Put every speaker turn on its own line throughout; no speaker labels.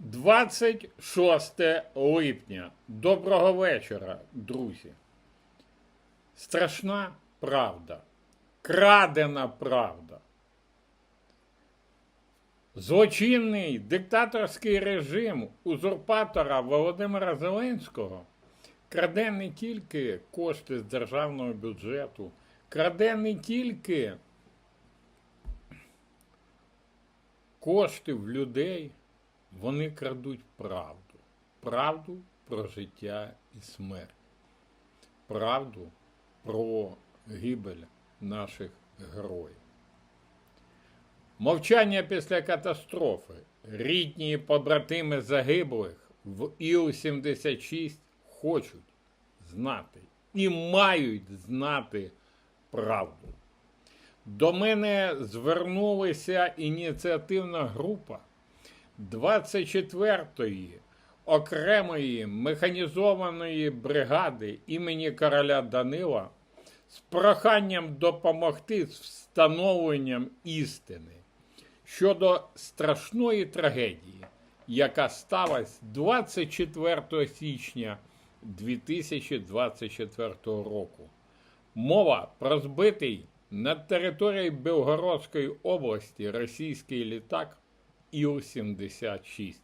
26 липня. Доброго вечора, друзі. Страшна правда. Крадена правда. Злочинний диктаторський режим узурпатора Володимира Зеленського краде не тільки кошти з державного бюджету, краде не тільки кошти в людей, вони крадуть правду. Правду про життя і смерть. Правду про гибель наших героїв. Мовчання після катастрофи. Рідні і побратими загиблих в Іл-76 хочуть знати і мають знати правду. До мене звернулася ініціативна група 24-ї окремої механізованої бригади імені короля Данила з проханням допомогти з встановленням істини щодо страшної трагедії, яка сталася 24 січня 2024 року. Мова про збитий над територією Белгородської області російський літак Іл-76,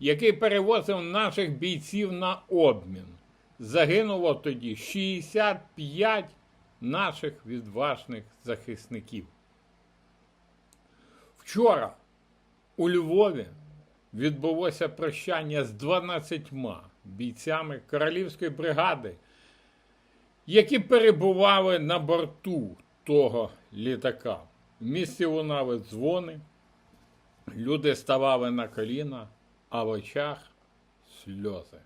який перевозив наших бійців на обмін. Загинуло тоді 65 наших відважних захисників. Вчора у Львові відбулося прощання з 12 бійцями королівської бригади, які перебували на борту того літака. В місті лунали дзвони, люди ставали на коліна, а в очах сльози.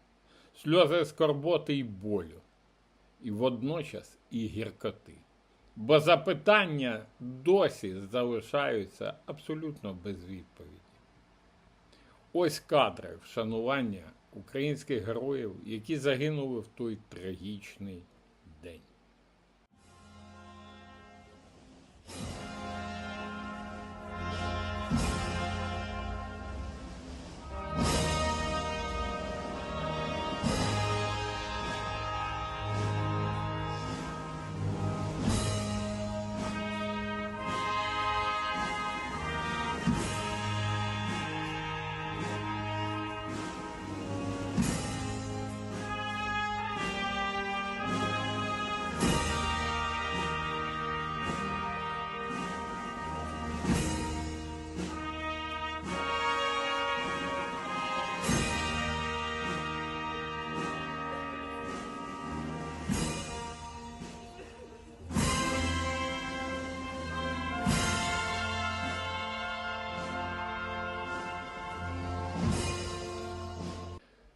Сльози скорботи і болю, і водночас і гіркоти. Бо запитання досі залишаються абсолютно без відповіді. Ось кадри вшанування українських героїв, які загинули в той трагічний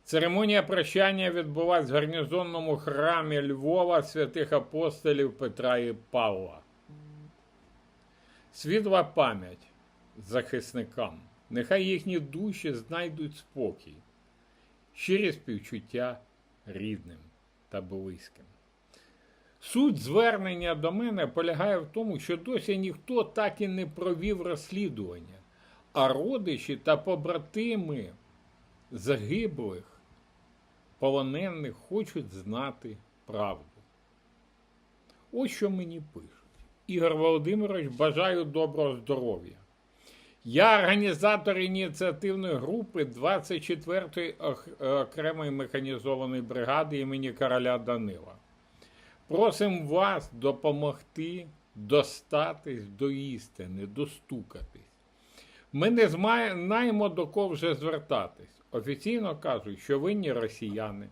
Церемонія прощання відбулась в гарнізонному храмі Львова святих апостолів Петра і Павла. Світла пам'ять захисникам. Нехай їхні душі знайдуть спокій, щирі співчуття рідним та близьким. Суть звернення до мене полягає в тому, що досі ніхто так і не провів розслідування, а родичі та побратими загиблих полонених хочуть знати правду. Ось що мені пишуть. Ігор Володимирович, бажаю доброго здоров'я. Я організатор ініціативної групи 24-ї окремої механізованої бригади імені короля Данила. Просимо вас допомогти достатись до істини, достукатись. Ми не знаємо до кого вже звертатись. Офіційно кажуть, що винні росіяни.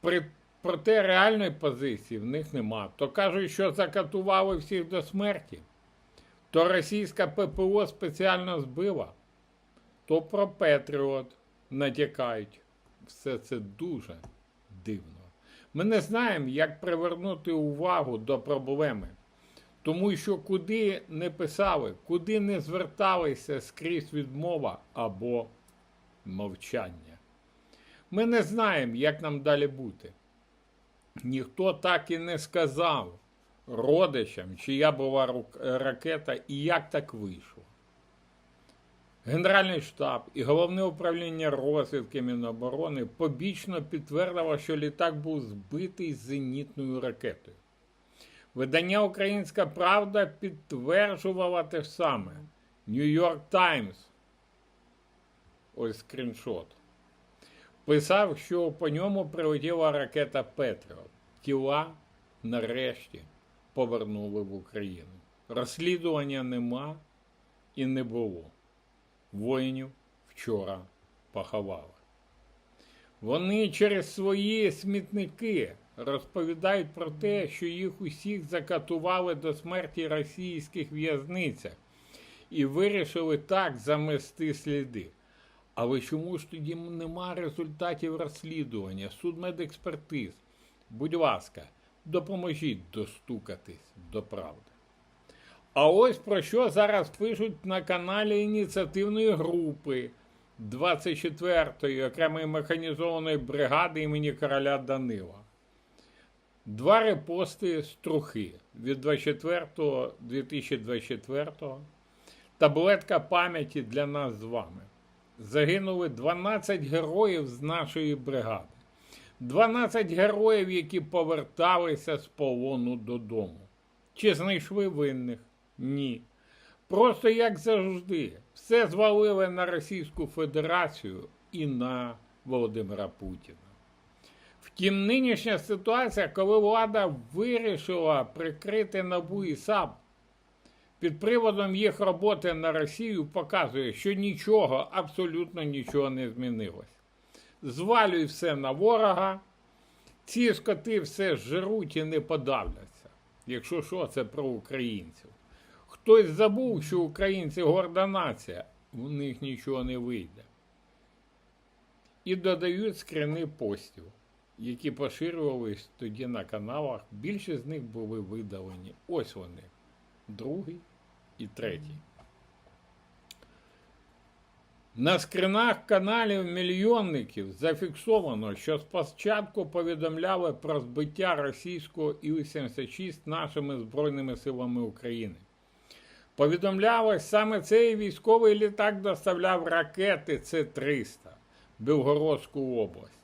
При, проте реальної позиції в них нема. То кажуть, що закатували всіх до смерті, то російська ППО спеціально збила, то про Петріот натякають. Все це дуже дивно. Ми не знаємо, як привернути увагу до проблеми. Тому що куди не писали, куди не зверталися скрізь відмова або мовчання. Ми не знаємо, як нам далі бути. Ніхто так і не сказав родичам, чия була ракета і як так вийшло. Генеральний штаб і головне управління розвідки Міноборони побічно підтвердило, що літак був збитий зенітною ракетою. Видання Українська Правда підтверджувало те ж саме. Нью-Йорк Таймс. Ось скріншот. Писав, що по ньому прилетіла ракета Петріот. Тіла нарешті повернули в Україну. Розслідування нема і не було. Воїнів вчора поховали. Вони через свої смітники розповідають про те, що їх усіх закатували до смерті російських в'язницях і вирішили так замести сліди. Але чому ж тоді нема результатів розслідування, судмедекспертиз? Будь ласка, допоможіть достукатись до правди. А ось про що зараз пишуть на каналі ініціативної групи 24-ї окремої механізованої бригади імені короля Данила. Два репости з трухи від 24.2024 таблетка пам'яті для нас з вами. Загинули 12 героїв з нашої бригади. 12 героїв, які поверталися з полону додому. Чи знайшли винних? Ні. Просто як завжди, все звалили на Російську Федерацію і на Володимира Путіна. Втім, нинішня ситуація, коли влада вирішила прикрити НАБУ і САП під приводом їх роботи на Росію, показує, що нічого, абсолютно нічого не змінилось. Звалюй все на ворога, ці скоти все жруть і не подавляться. Якщо що, це про українців. Хтось забув, що українці горда нація, у них нічого не вийде. І додають скрини постів, які поширювались тоді на каналах. Більшість з них були видалені. Ось вони, другий і третій. На скринах каналів мільйонників зафіксовано, що спочатку повідомляли про збиття російського Іл-76 нашими Збройними силами України. Повідомлялось, саме цей військовий літак доставляв ракети С-300 в Білгородську область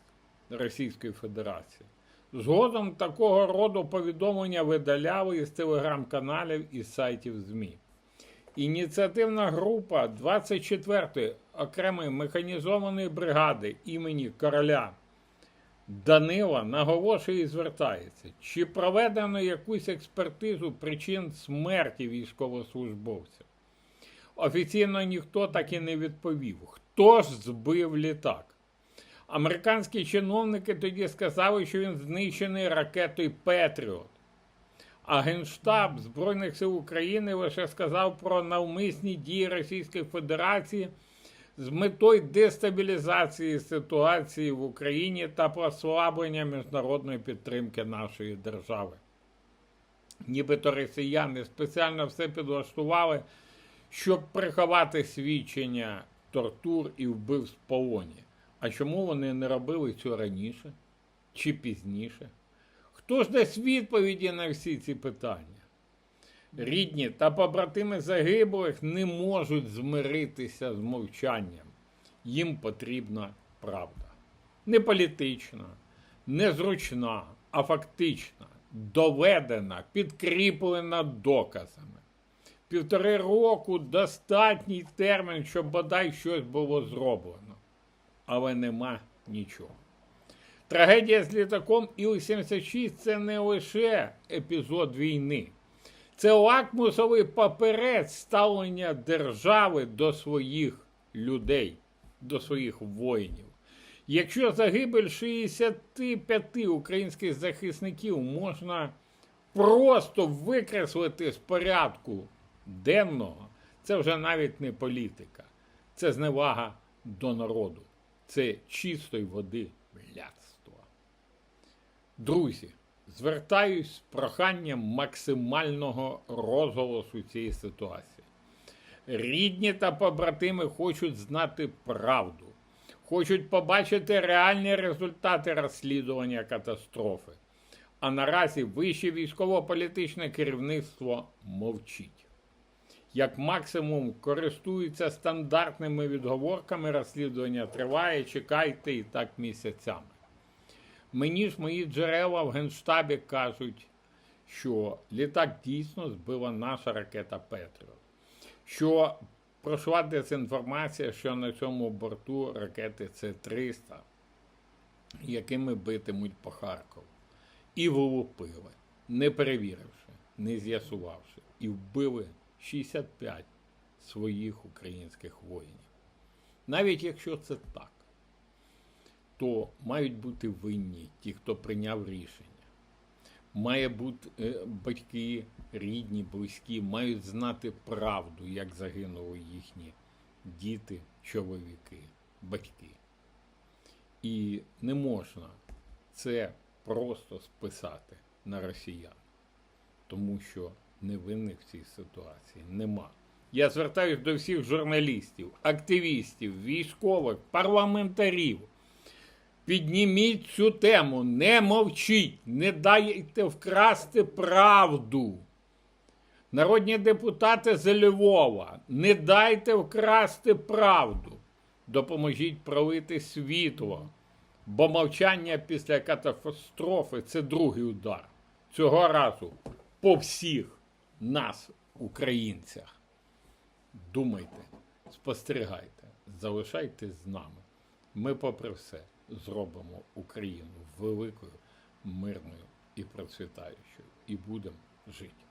Російської Федерації. Згодом такого роду повідомлення видаляли із телеграм-каналів і сайтів ЗМІ. Ініціативна група 24-ї окремої механізованої бригади імені короля Данила наголошує і звертається, чи проведено якусь експертизу причин смерті військовослужбовця. Офіційно ніхто так і не відповів, хто ж збив літак. Американські чиновники тоді сказали, що він знищений ракетою Петріот. А Генштаб Збройних сил України лише сказав про навмисні дії Російської Федерації з метою дестабілізації ситуації в Україні та послаблення міжнародної підтримки нашої держави. Нібито росіяни спеціально все підлаштували, щоб приховати свідчення тортур і вбивств в полоні. А чому вони не робили цього раніше чи пізніше? Хто ж дасть відповіді на всі ці питання? Рідні та побратими загиблих не можуть змиритися з мовчанням. Їм потрібна правда. Не політична, не зручна, а фактична, доведена, підкріплена доказами. Півтори року достатній термін, щоб бодай щось було зроблено. Але нема нічого. Трагедія з літаком Іл-76 це не лише епізод війни. Це лакмусовий паперець ставлення держави до своїх людей, до своїх воїнів. Якщо загибель 65 українських захисників можна просто викреслити з порядку денного, це вже навіть не політика, це зневага до народу, це чистої води блядство. Друзі. Звертаюсь з проханням максимального розголосу цієї ситуації. Рідні та побратими хочуть знати правду, хочуть побачити реальні результати розслідування катастрофи. А наразі вище військово-політичне керівництво мовчить. Як максимум користуються стандартними відговорками, розслідування триває, чекайте і так місяцями. Мені ж мої джерела в Генштабі кажуть, що літак дійсно збила наша ракета Петріот. Що пройшла дезінформація, що на цьому борту ракети С-300, якими битимуть по Харкову. І влупили, не перевіривши, не з'ясувавши, і вбили 65 своїх українських воїнів. Навіть якщо це так, то мають бути винні ті, хто прийняв рішення. Має бути е, батьки, рідні, близькі, мають знати правду, як загинули їхні діти, чоловіки, батьки. І не можна це просто списати на росіян, тому що невинних в цій ситуації нема. Я звертаюся до всіх журналістів, активістів, військових, парламентарів. Підніміть цю тему, не мовчіть, не дайте вкрасти правду. Народні депутати з Львова, не дайте вкрасти правду. Допоможіть пролити світло, бо мовчання після катастрофи це другий удар. Цього разу по всіх нас, українцях. Думайте, спостерігайте, залишайтесь з нами. Ми, попри все, зробимо Україну великою, мирною і процвітаючою, і будемо жити.